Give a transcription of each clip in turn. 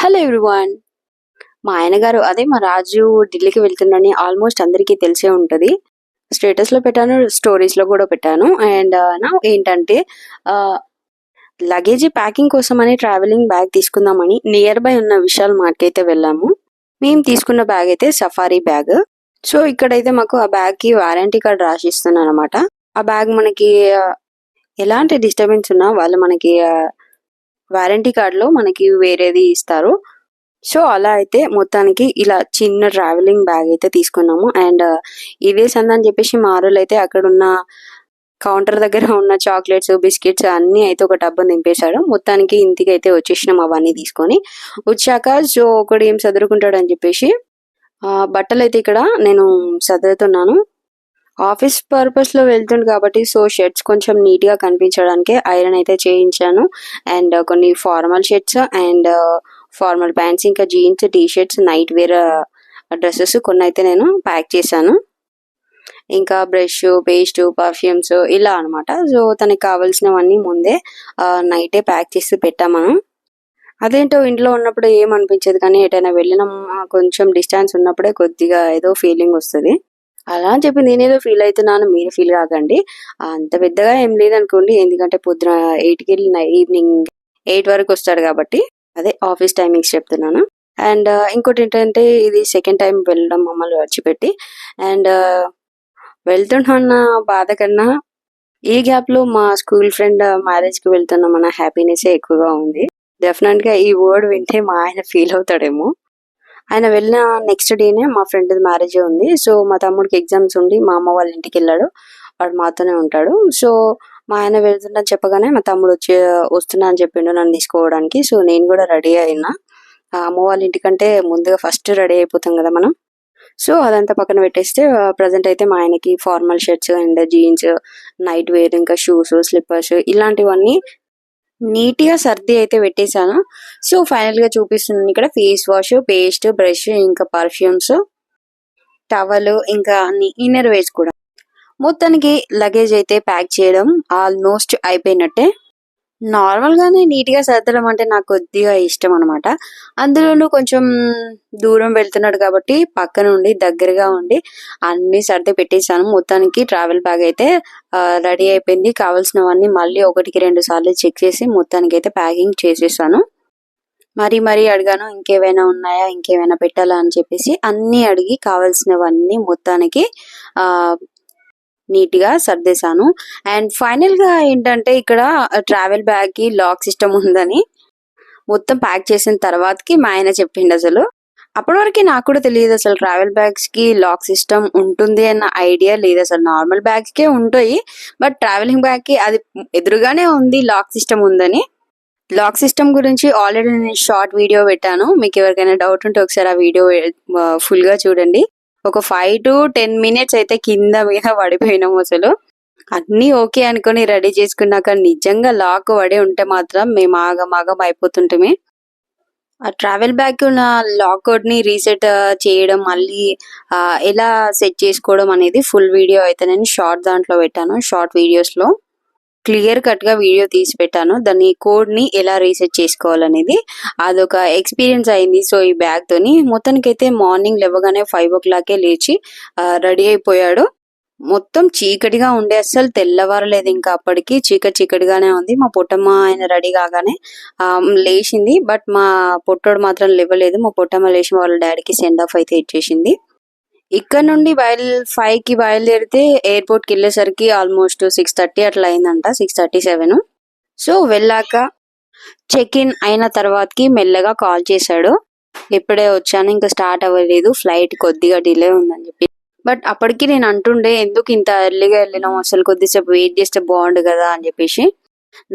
Hello everyone. మా ఆయన గారు అదే మా రాజు ఢిల్లీకి వెళ్తున్నాడని ఆల్మోస్ట్ అందరికీ తెలిసే ఉంటుంది. స్టేటస్లో పెట్టాను స్టోరీస్లో కూడా పెట్టాను. అండ్ uh, నా ఏంటంటే uh, లగేజీ ప్యాకింగ్ కోసమని ట్రావెలింగ్ బ్యాగ్ తీసుకుందామని నియర్ బై ఉన్న విశాల్ మార్ట్కి అయితే వెళ్ళాము. మేము తీసుకున్న బ్యాగ్ అయితే సఫారీ బ్యాగ్. సో ఇక్కడైతే మాకు ఆ బ్యాగ్కి వారంటీ కార్డ్ రాసిస్తున్నాను అనమాట ఆ బ్యాగ్ మనకి uh, ఎలాంటి డిస్టర్బెన్స్ ఉన్నా వాళ్ళు మనకి వారంటీ కార్డులో మనకి వేరేది ఇస్తారు. సో అలా అయితే మొత్తానికి ఇలా చిన్న ట్రావెలింగ్ బ్యాగ్ అయితే తీసుకున్నాము. అండ్ ఇవే సందని చెప్పేసి మారులు అయితే అక్కడ ఉన్న కౌంటర్ దగ్గర ఉన్న చాక్లెట్స్ బిస్కెట్స్ అన్ని అయితే ఒక డబ్బా నింపేశాడు మొత్తానికి ఇంటికి అయితే వచ్చేసినాం అవన్నీ తీసుకొని. వచ్చాక సో ఒకడు ఏం చదువుకుంటాడు అని చెప్పేసి ఆ, బట్టలు అయితే ఇక్కడ నేను చదువుతున్నాను ఆఫీస్ పర్పస్లో వెళ్తుంది కాబట్టి సో షర్ట్స్ కొంచెం నీట్గా కనిపించడానికి ఐరన్ అయితే చేయించాను. అండ్ కొన్ని formal shirts and formal pants ఇంకా jeans T shirts nightwear dresses కొన్ని అయితే నేను ప్యాక్ చేశాను. ఇంకా బ్రష్ పేస్ట్ పర్ఫ్యూమ్స్ ఇలా అన్నమాట. సో తనకి కావాల్సినవన్నీ ముందే నైటే ప్యాక్ చేసి పెట్టామను అదేంటో ఇంట్లో ఉన్నప్పుడు ఏమనిపించదు కానీ ఎటైనా వెళ్ళిన కొంచెం డిస్టెన్స్ ఉన్నప్పుడే కొద్దిగా ఏదో ఫీలింగ్ వస్తుంది. అలా అని చెప్పి నేనేదో ఫీల్ అవుతున్నాను మీరు ఫీల్ కాకండి. అంత పెద్దగా ఏం లేదనుకోండి ఎందుకంటే పొద్దున ఎయిట్కి వెళ్ళిన ఈవినింగ్ ఎయిట్ వరకు వస్తాడు కాబట్టి అదే ఆఫీస్ టైమింగ్స్ చెప్తున్నాను. అండ్ uh, ఇంకోటి ఏంటంటే ఇది సెకండ్ టైం వెళ్ళడం మమ్మల్ని విడిచిపెట్టి. అండ్ uh, వెళ్తున్నా బాధ కన్నా ఈ గ్యాప్లో మా స్కూల్ ఫ్రెండ్ మ్యారేజ్కి వెళ్తున్నాం మన హ్యాపీనెస్ ఎక్కువగా ఉంది. డెఫినెట్గా ఈ వర్డ్ వింటే మా ఆయన ఫీల్ అవుతాడేమో. ఆయన వెళ్ళిన నెక్స్ట్ డేనే మా ఫ్రెండ్ మ్యారేజ్ ఉంది. సో మా తమ్ముడికి ఎగ్జామ్స్ ఉండి మా అమ్మ వాళ్ళ ఇంటికి వెళ్ళాడు. వాడు మాతోనే ఉంటాడు. సో మా ఆయన వెళ్తున్నా చెప్పగానే మా తమ్ముడు వచ్చి వస్తున్నా అని చెప్పిండు నన్ను తీసుకోవడానికి. సో నేను కూడా రెడీ అయినా. అమ్మ వాళ్ళ ఇంటికంటే ముందుగా ఫస్ట్ రెడీ అయిపోతాం కదా మనం. సో అదంతా పక్కన పెట్టేస్తే ప్రజెంట్ అయితే మా ఆయనకి formal shirts and jeans nightwear ఇంకా షూస్ స్లిప్పర్స్ ఇలాంటివన్నీ నీట్గా సర్ది అయితే పెట్టేశాను. సో ఫైనల్గా చూపిస్తున్నాను ఇక్కడ ఫేస్ వాష్ పేస్ట్ బ్రష్ ఇంకా పర్ఫ్యూమ్స్ టవల్ ఇంకా అన్ని ఇన్నర్ వేర్స్ కూడా. మొత్తానికి లగేజ్ అయితే ప్యాక్ చేయడం ఆల్మోస్ట్ అయిపోయినట్టే. నార్మల్గానే నీట్గా సర్దడం అంటే నాకు కొద్దిగా ఇష్టం అనమాట అందులోనూ కొంచెం దూరం వెళ్తున్నాడు కాబట్టి పక్కన ఉండి దగ్గరగా ఉండి అన్ని సర్ది పెట్టేశాను. మొత్తానికి ట్రావెల్ బ్యాగ్ అయితే రెడీ అయిపోయింది. కావాల్సినవన్నీ మళ్ళీ ఒకటికి రెండు సార్లు చెక్ చేసి మొత్తానికి అయితే ప్యాకింగ్ చేసేసాను. మరి మరీ అడిగాను ఇంకేమైనా ఉన్నాయా ఇంకేమైనా పెట్టాలా అని చెప్పేసి అన్ని అడిగి కావాల్సినవన్నీ మొత్తానికి నీట్గా సర్దేశాను. అండ్ ఫైనల్గా ఏంటంటే ఇక్కడ ట్రావెల్ బ్యాగ్కి లాక్ సిస్టమ్ ఉందని మొత్తం ప్యాక్ చేసిన తర్వాతకి మా ఆయన చెప్పిండు అసలు. అప్పటి వరకు నాకు కూడా తెలియదు అసలు ట్రావెల్ బ్యాగ్స్కి లాక్ సిస్టమ్ ఉంటుంది అన్న ఐడియా లేదు అసలు. నార్మల్ బ్యాగ్స్ కే ఉంటాయి బట్ ట్రావెలింగ్ బ్యాగ్కి అది ఎదురుగానే ఉంది లాక్ సిస్టమ్ ఉందని. లాక్ సిస్టమ్ గురించి ఆల్రెడీ నేను షార్ట్ వీడియో పెట్టాను. మీకు ఎవరికైనా డౌట్ ఉంటే ఒకసారి ఆ వీడియో ఫుల్గా చూడండి. ఒక ఫైవ్ టు టెన్ మినిట్స్ అయితే కింద మీద పడిపోయినాము అసలు. అన్ని ఓకే అనుకొని రెడీ చేసుకున్నాక నిజంగా లాక్ పడి ఉంటే మాత్రం మేము ఆగమాగం ఆగం అయిపోతుంటే ఆ ట్రావెల్ బ్యాగ్ ఉన్న లాక్ని రీసెట్ చేయడం మళ్ళీ ఎలా సెట్ చేసుకోవడం అనేది ఫుల్ వీడియో అయితే నేను షార్ట్ దాంట్లో పెట్టాను షార్ట్ వీడియోస్లో. క్లియర్ కట్గా వీడియో తీసి పెట్టాను. దాని కోడ్ని ఎలా రీసెట్ చేసుకోవాలనేది అదొక ఎక్స్పీరియన్స్ అయింది. సో ఈ బ్యాగ్ తోని మొత్తానికైతే మార్నింగ్ లేవగానే ఫైవ్ ఓ క్లాకే లేచి రెడీ అయిపోయాడు. మొత్తం చీకటిగా ఉండే అస్సలు తెల్లవారలేదు ఇంకా అప్పటికి. చీకటి చీకటిగానే ఉంది. మా పొట్టమ్మ ఆయన రెడీ కాగానే లేచింది. బట్ మా పొట్టోడు మాత్రం లేవలేదు. మా పొట్టమ్మ లేచి వాళ్ళ డాడీకి సెండ్ ఆఫ్ అయితే ఇచ్చేసింది. ఇక్కడ నుండి బయలు ఫైవ్కి బయలుదేరితే ఎయిర్పోర్ట్కి వెళ్ళేసరికి ఆల్మోస్ట్ సిక్స్ థర్టీ అట్లా అయిందంట సిక్స్ థర్టీ సెవెన్ సో వెళ్ళాక చెక్ ఇన్ అయిన తర్వాతకి మెల్లగా కాల్ చేశాడు. ఇప్పుడే వచ్చాను ఇంకా స్టార్ట్ అవ్వలేదు ఫ్లైట్ కొద్దిగా డిలే ఉందని చెప్పి. బట్ అప్పటికి నేను అంటుండే ఎందుకు ఇంత ఎర్లీగా వెళ్ళినాం అసలు కొద్దిసేపు వెయిట్ చేస్తే బాగుండు కదా? అని చెప్పేసి.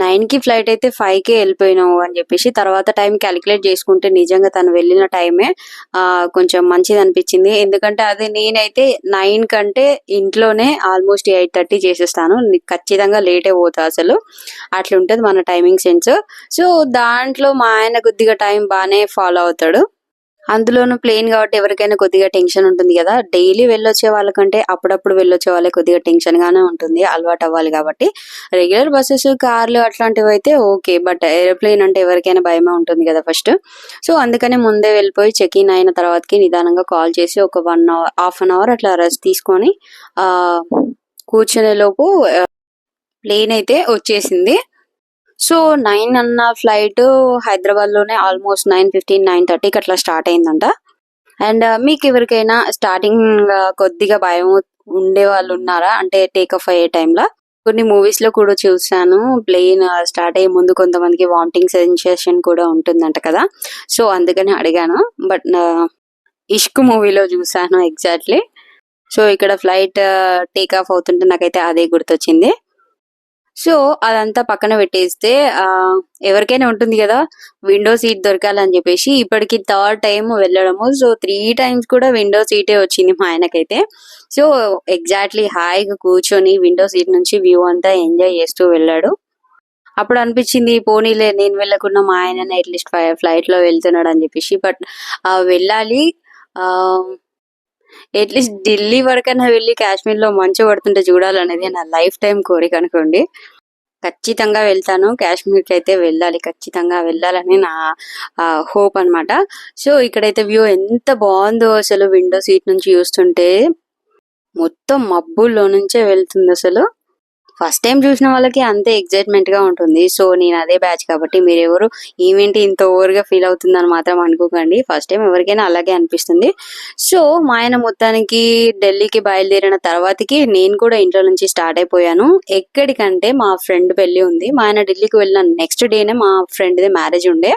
నైన్కి ఫ్లైట్ అయితే ఫైవ్కి వెళ్ళిపోయినావు అని చెప్పేసి తర్వాత టైం క్యాలిక్యులేట్ చేసుకుంటే నిజంగా తను వెళ్ళిన టైమే కొంచెం మంచిది అనిపించింది. ఎందుకంటే అది నేనైతే నైన్ కంటే ఇంట్లోనే ఆల్మోస్ట్ ఎయిట్ థర్టీ చేసేస్తాను. ఖచ్చితంగా లేటే పోతా అసలు. అట్లా ఉంటుంది మన టైమింగ్ సెన్స్. సో దాంట్లో మా ఆయన కొద్దిగా టైం బాగానే ఫాలో అవుతాడు. అందులోనూ ప్లేన్ కాబట్టి ఎవరికైనా కొద్దిగా టెన్షన్ ఉంటుంది కదా. డైలీ వెళ్ళొచ్చే వాళ్ళకంటే అప్పుడప్పుడు వెళ్ళొచ్చే వాళ్ళకి కొద్దిగా టెన్షన్ గానే ఉంటుంది అలవాటు అవ్వాలి కాబట్టి. రెగ్యులర్ బస్సెస్ కార్లు అట్లాంటివి అయితే ఓకే బట్ ఏరోప్లేన్ అంటే ఎవరికైనా భయమే ఉంటుంది కదా ఫస్ట్ సో అందుకని ముందే వెళ్ళిపోయి చెక్ ఇన్ అయిన తర్వాతకి నిదానంగా కాల్ చేసి ఒక one hour half an hour అట్లా రెస్ట్ తీసుకొని ఆ కూర్చునే లోపు ప్లేన్ అయితే వచ్చేసింది. సో నైన్ అన్న ఫ్లైట్ హైదరాబాద్లోనే ఆల్మోస్ట్ నైన్ ఫిఫ్టీన్ నైన్ థర్టీకి అట్లా స్టార్ట్ అయిందంట. అండ్ uh, మీకు ఎవరికైనా స్టార్టింగ్ uh, కొద్దిగా భయం ఉండే వాళ్ళు ఉన్నారా? అంటే టేక్ ఆఫ్ అయ్యే టైంలో కొన్ని మూవీస్లో కూడా చూసాను ప్లేన్ స్టార్ట్ అయ్యే ముందు కొంతమందికి వామిటింగ్ సెన్సేషన్ కూడా ఉంటుందంట కదా? సో అందుకని అడిగాను. బట్ uh, ఇష్క్ మూవీలో చూసాను ఎగ్జాక్ట్లీ సో ఇక్కడ ఫ్లైట్ టేక్ ఆఫ్ అవుతుంటే నాకైతే అదే గుర్తొచ్చింది. సో అదంతా పక్కన పెట్టేస్తే ఎవరికైనా ఉంటుంది కదా విండో సీట్ దొరకాలని చెప్పేసి ఇప్పటికి థర్డ్ టైం వెళ్ళడము. సో త్రీ టైమ్స్ కూడా విండో సీటే వచ్చింది మా ఆయనకైతే. సో ఎగ్జాక్ట్లీ హాయిగా కూర్చొని విండో సీట్ నుంచి వ్యూ అంతా ఎంజాయ్ చేస్తూ వెళ్ళాడు. అప్పుడు అనిపించింది పోనీలే నేను వెళ్ళకుండా మా ఆయన అట్లీస్ట్ ఫ్లైట్లో వెళ్తున్నాడు అని చెప్పేసి. బట్ వెళ్ళాలి. ఆ అట్లీస్ట్ ఢిల్లీ వరకైనా వెళ్ళి కాశ్మీర్లో మంచు పడుతుంటే చూడాలనేది నా లైఫ్ టైం కోరిక అనుకోండి. ఖచ్చితంగా వెళ్తాను. కాశ్మీర్కి అయితే వెళ్ళాలి. ఖచ్చితంగా వెళ్ళాలని నా హోప్ అన్నమాట. సో ఇక్కడైతే వ్యూ ఎంత బాగుందో అసలు విండో సీట్ నుంచి చూస్తుంటే. మొత్తం మబ్బుల్లో నుంచే వెళ్తుంది అసలు. ఫస్ట్ టైం చూసిన వాళ్ళకి అంతే ఎగ్జైట్మెంట్గా ఉంటుంది. సో నేను అదే బ్యాచ్ కాబట్టి మీరు ఎవరు ఈవెంట్ ఇంత ఓవర్గా ఫీల్ అవుతుందని మాత్రం అనుకోకండి. ఫస్ట్ టైం ఎవరికైనా అలాగే అనిపిస్తుంది. సో మా ఆయన మొత్తానికి ఢిల్లీకి బయలుదేరిన తర్వాతకి నేను కూడా ఇంట్లో నుంచి స్టార్ట్ అయిపోయాను. ఎక్కడికంటే మా ఫ్రెండ్ పెళ్ళి ఉంది. మా ఆయన ఢిల్లీకి వెళ్ళిన నెక్స్ట్ డేనే మా ఫ్రెండ్ది మ్యారేజ్ ఉండే.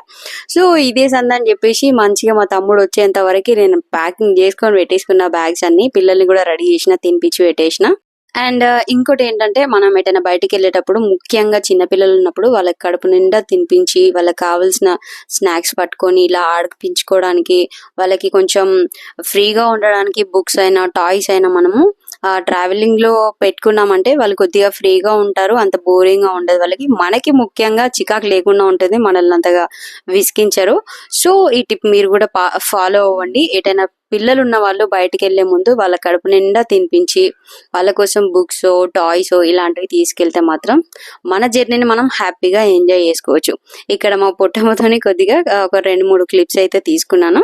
సో ఇదే సందని చెప్పేసి మంచిగా మా తమ్ముడు వచ్చేంత వరకు నేను ప్యాకింగ్ చేసుకొని పెట్టేసుకున్న బ్యాగ్స్ అన్ని పిల్లల్ని కూడా రెడీ చేసిన తినిపించి పెట్టేసిన. అండ్ ఇంకోటి ఏంటంటే మనం ఎటైనా బయటికి వెళ్ళేటప్పుడు ముఖ్యంగా చిన్నపిల్లలు ఉన్నప్పుడు వాళ్ళకి కడుపు నిండా తినిపించి వాళ్ళకి కావాల్సిన స్నాక్స్ పట్టుకొని ఇలా ఆడిపించుకోవడానికి వాళ్ళకి కొంచెం ఫ్రీగా ఉండడానికి బుక్స్ అయినా టాయ్స్ అయినా మనము ఆ ట్రావెలింగ్లో పెట్టుకున్నామంటే వాళ్ళు కొద్దిగా ఫ్రీగా ఉంటారు అంత బోరింగ్గా ఉండదు. వాళ్ళకి మనకి ముఖ్యంగా చికాకు లేకుండా ఉంటుంది మనల్ని అంతగా విసిగించరు. సో ఈ టిప్ మీరు కూడా ఫాలో అవ్వండి. ఎటైనా పిల్లలు ఉన్న వాళ్ళు బయటికి వెళ్ళే ముందు వాళ్ళ కడుపు నిండా తినిపించి వాళ్ళ కోసం బుక్స్ టాయ్స్ ఇలాంటివి తీసుకెళ్తే మాత్రం మన జర్నీని మనం హ్యాపీగా ఎంజాయ్ చేసుకోవచ్చు. ఇక్కడ మా పొట్టమ్మతోని కొద్దిగా ఒక రెండు మూడు క్లిప్స్ అయితే తీసుకున్నాను.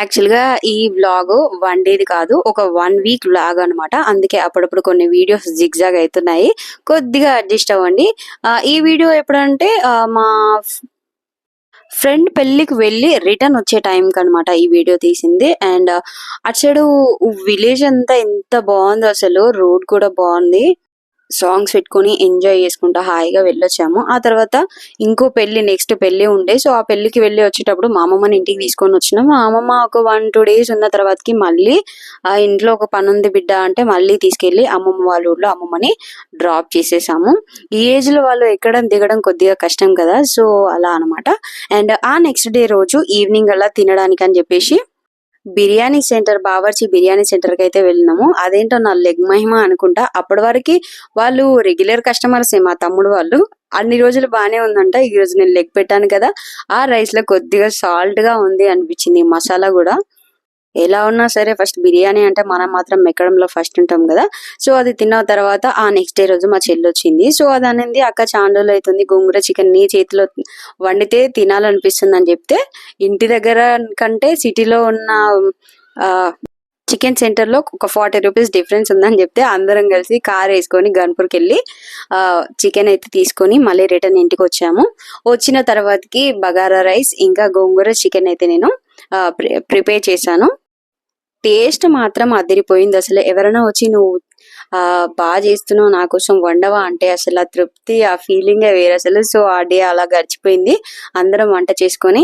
యాక్చువల్గా ఈ వ్లాగ్ వన్ డేది కాదు ఒక వన్ వీక్ వ్లాగ్ అనమాట అందుకే అప్పుడప్పుడు కొన్ని వీడియోస్ జిగ్జాగ్ అవుతున్నాయి. కొద్దిగా అడ్జస్ట్ అవ్వండి. ఈ వీడియో ఎప్పుడంటే మా ఫ్రెండ్ పెళ్ళికి వెళ్ళి రిటర్న్ వచ్చే టైం అనమాట ఈ వీడియో తీసింది. అండ్ అటు సైడ్ విలేజ్ అంతా ఎంత బాగుందో అసలు రోడ్ కూడా బాగుంది. సాంగ్స్ పెట్టుకొని ఎంజాయ్ చేసుకుంటా హాయిగా వెళ్ళొచ్చాము. ఆ తర్వాత ఇంకో పెళ్ళి నెక్స్ట్ పెళ్ళి ఉండే. సో ఆ పెళ్ళికి వెళ్ళి వచ్చేటప్పుడు మా అమ్మమ్మని ఇంటికి తీసుకొని వచ్చినాం. మా అమ్మమ్మ ఒక వన్ టూ డేస్ ఉన్న తర్వాతకి మళ్ళీ ఆ ఇంట్లో ఒక పని ఉంది బిడ్డ అంటే మళ్ళీ తీసుకెళ్ళి అమ్మమ్మ వాళ్ళ ఊర్లో అమ్మమ్మని డ్రాప్ చేసేసాము. ఈ ఏజ్లో వాళ్ళు ఎక్కడం దిగడం కొద్దిగా కష్టం కదా. సో అలా అనమాట అండ్ ఆ నెక్స్ట్ డే రోజు ఈవినింగ్ అలా తినడానికి అని చెప్పేసి బిర్యానీ సెంటర్ బావర్చి బిర్యానీ సెంటర్కి అయితే వెళ్ళినాము. అదేంటో నా లెగ్ మహిమ అనుకుంటా. అప్పటి వరకు వాళ్ళు రెగ్యులర్ కస్టమర్స్ మా తమ్ముడు వాళ్ళు. అన్ని రోజులు బాగానే ఉందంట. ఈ రోజు నేను లెగ్ పెట్టాను కదా. ఆ రైస్లో కొద్దిగా సాల్ట్గా ఉంది అనిపించింది. మసాలా కూడా. ఎలా ఉన్నా సరే ఫస్ట్ బిర్యానీ అంటే మనం మాత్రం మెక్కడంలో ఫస్ట్ ఉంటాం కదా. సో అది తిన్న తర్వాత ఆ నెక్స్ట్ డే రోజు మా చెల్లి వచ్చింది. సో అది అనేది అక్క చాండోలు అవుతుంది గోంగూర చికెన్ నీ చేతిలో వండితే తినాలనిపిస్తుంది అని చెప్తే ఇంటి దగ్గర కంటే సిటీలో ఉన్న చికెన్ సెంటర్లో ఒక ఫార్టీ రూపీస్ డిఫరెన్స్ ఉందని చెప్తే అందరం కలిసి కార్ వేసుకొని గన్పూర్కి వెళ్ళి చికెన్ అయితే తీసుకొని మళ్ళీ రిటర్న్ ఇంటికి వచ్చాము. వచ్చిన తర్వాతకి బగారా రైస్ ఇంకా గోంగూర చికెన్ అయితే నేను ప్రిపేర్ చేశాను. టేస్ట్ మాత్రం అదిరిపోయింది. అసలు ఎవరైనా వచ్చి నువ్వు బాగా చేస్తున్నావు నా కోసం వండవా? అంటే అసలు ఆ తృప్తి ఆ ఫీలింగ్ వేరు. అసలు సో ఆ డే అలా గడిచిపోయింది. అందరం వంట చేసుకొని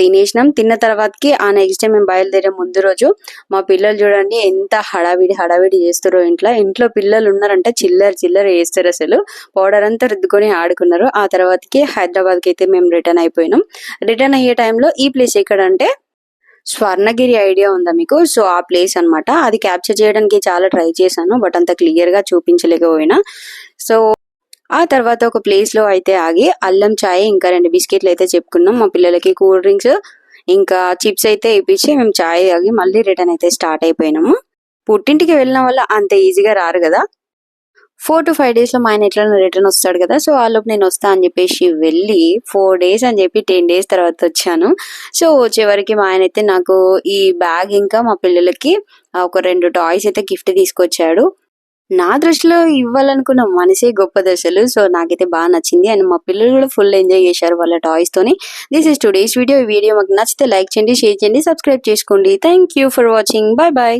తినేసినాం. తిన్న తర్వాతకి ఆ నెక్స్ట్ డే మేము బయలుదేరే ముందు రోజు మా పిల్లలు చూడండి ఎంత హడావిడి హడావిడి చేస్తారో ఇంట్లో. ఇంట్లో పిల్లలు ఉన్నారంటే చిల్లర చిల్లర వేస్తారు అసలు. పౌడర్ అంతా రుద్దుకొని ఆడుకున్నారు. ఆ తర్వాతకి హైదరాబాద్కి అయితే మేము రిటర్న్ అయిపోయినాం. రిటర్న్ అయ్యే టైంలో ఈ ప్లేస్ ఎక్కడంటే స్వర్ణగిరి ఐడియా ఉందా మీకు? సో ఆ ప్లేస్ అనమాట అది క్యాప్చర్ చేయడానికి చాలా ట్రై చేశాను బట్ అంత క్లియర్గా చూపించలేకపోయినా. సో ఆ తర్వాత ఒక ప్లేస్లో అయితే ఆగి అల్లం చాయ్ ఇంకా రెండు బిస్కెట్లు అయితే చెప్పుకున్నాం. మా పిల్లలకి కూల్ డ్రింక్స్ ఇంకా చిప్స్ అయితే ఇప్పించి మేము చాయ్ ఆగి మళ్ళీ రిటర్న్ అయితే స్టార్ట్ అయిపోయినాము. పుట్టింటికి వెళ్ళిన వల్ల అంత ఈజీగా రారు కదా. ఫోర్ టు ఫైవ్ డేస్లో మా ఆయన ఎట్లా రిటర్న్ వస్తాడు కదా సో ఆలోపు నేను వస్తా అని చెప్పేసి వెళ్ళి ఫోర్ డేస్ అని చెప్పి టెన్ డేస్ తర్వాత వచ్చాను. సో వచ్చేవరకు మా ఆయన అయితే నాకు ఈ బ్యాగ్ ఇంకా మా పిల్లలకి ఒక రెండు టాయ్స్ అయితే గిఫ్ట్ తీసుకొచ్చాడు. నా దృష్టిలో ఇవ్వాలనుకున్న మనసే గొప్ప దశలు సో నాకైతే బాగా నచ్చింది. అండ్ మా పిల్లలు కూడా ఫుల్ ఎంజాయ్ చేశారు వాళ్ళ టాయ్స్ తోని. This is today's video. ఈ వీడియో మాకు నచ్చితే లైక్ చేయండి షేర్ చేయండి సబ్స్క్రైబ్ చేసుకోండి. Thank you for watching. Bye bye.